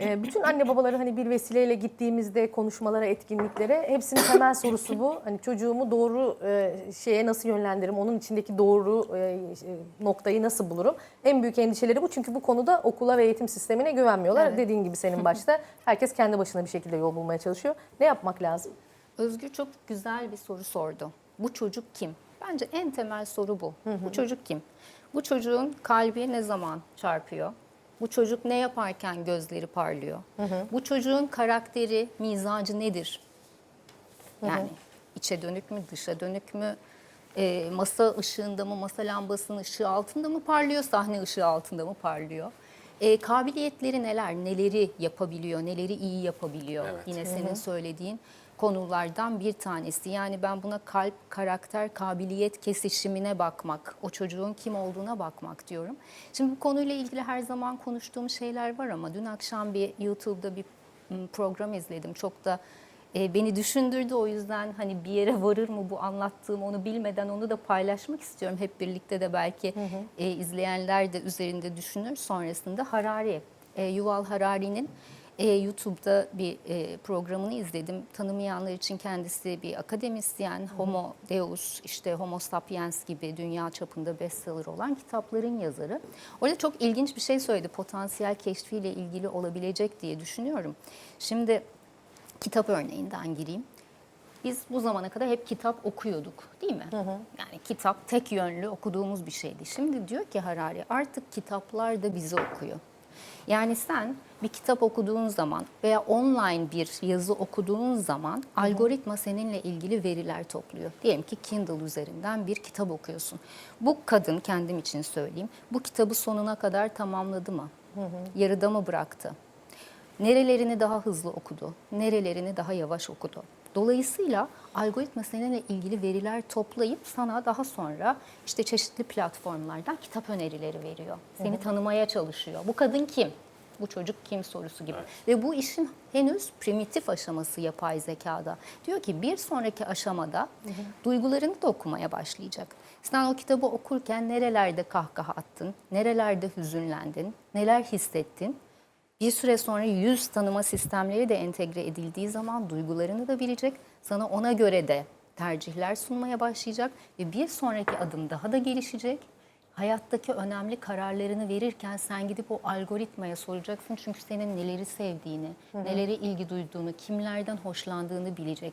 Ee, bütün anne babaları hani bir vesileyle gittiğimizde konuşmalara, etkinliklere hepsinin temel sorusu bu. Hani çocuğumu doğru e, şeye nasıl yönlendiririm? Onun içindeki doğru e, e, noktayı nasıl bulurum? En büyük endişeleri bu. Çünkü bu konuda okula ve eğitim sistemine güvenmiyorlar. Evet. Dediğin gibi senin başta herkes kendi başına bir şekilde yol bulmaya çalışıyor. Ne yapmak lazım? Özgür çok güzel bir soru sordu. Bu çocuk kim? Bence en temel soru bu. Bu çocuk kim? Bu çocuğun kalbi ne zaman çarpıyor? Bu çocuk ne yaparken gözleri parlıyor? Bu çocuğun karakteri, mizacı nedir? Yani içe dönük mü, dışa dönük mü? E, masa ışığında mı, masa lambasının ışığı altında mı parlıyor, sahne ışığı altında mı parlıyor? E, kabiliyetleri neler, neleri yapabiliyor, neleri iyi yapabiliyor? Yine senin söylediğin konulardan bir tanesi. Yani ben buna kalp, karakter, kabiliyet kesişimine bakmak, o çocuğun kim olduğuna bakmak diyorum. Şimdi bu konuyla ilgili her zaman konuştuğum şeyler var ama dün akşam bir YouTube'da bir program izledim. Çok da e, beni düşündürdü o yüzden hani bir yere varır mı bu anlattığım onu bilmeden onu da paylaşmak istiyorum. Hep birlikte de belki e, izleyenler de üzerinde düşünür. Sonrasında Harari, e, Yuval Harari'nin e, YouTube'da bir e, programını izledim. Tanımayanlar için kendisi bir akademisyen, Homo Deus, işte Homo Sapiens gibi dünya çapında bestseller olan kitapların yazarı. Orada çok ilginç bir şey söyledi. Potansiyel keşfiyle ilgili olabilecek diye düşünüyorum. Şimdi kitap örneğinden gireyim. Biz bu zamana kadar hep kitap okuyorduk değil mi? Yani kitap tek yönlü okuduğumuz bir şeydi. Şimdi diyor ki Harari artık kitaplar da bizi okuyor. Yani sen bir kitap okuduğun zaman veya online bir yazı okuduğun zaman algoritma seninle ilgili veriler topluyor. Diyelim ki Kindle üzerinden bir kitap okuyorsun. Bu kadın kendim için söyleyeyim. Bu kitabı sonuna kadar tamamladı mı? Yarıda mı bıraktı? Nerelerini daha hızlı okudu, nerelerini daha yavaş okudu. Dolayısıyla algoritma seninle ilgili veriler toplayıp sana daha sonra işte çeşitli platformlardan kitap önerileri veriyor. Seni tanımaya çalışıyor. Bu kadın kim? Bu çocuk kim sorusu gibi. Ve bu işin henüz primitif aşaması yapay zekada. Diyor ki bir sonraki aşamada duygularını da okumaya başlayacak. Sen o kitabı okurken nerelerde kahkaha attın, nerelerde hüzünlendin, neler hissettin bir süre sonra yüz tanıma sistemleri de entegre edildiği zaman duygularını da bilecek. Sana ona göre de tercihler sunmaya başlayacak ve bir sonraki adım daha da gelişecek. Hayattaki önemli kararlarını verirken sen gidip o algoritmaya soracaksın. Çünkü senin neleri sevdiğini, neleri ilgi duyduğunu, kimlerden hoşlandığını bilecek.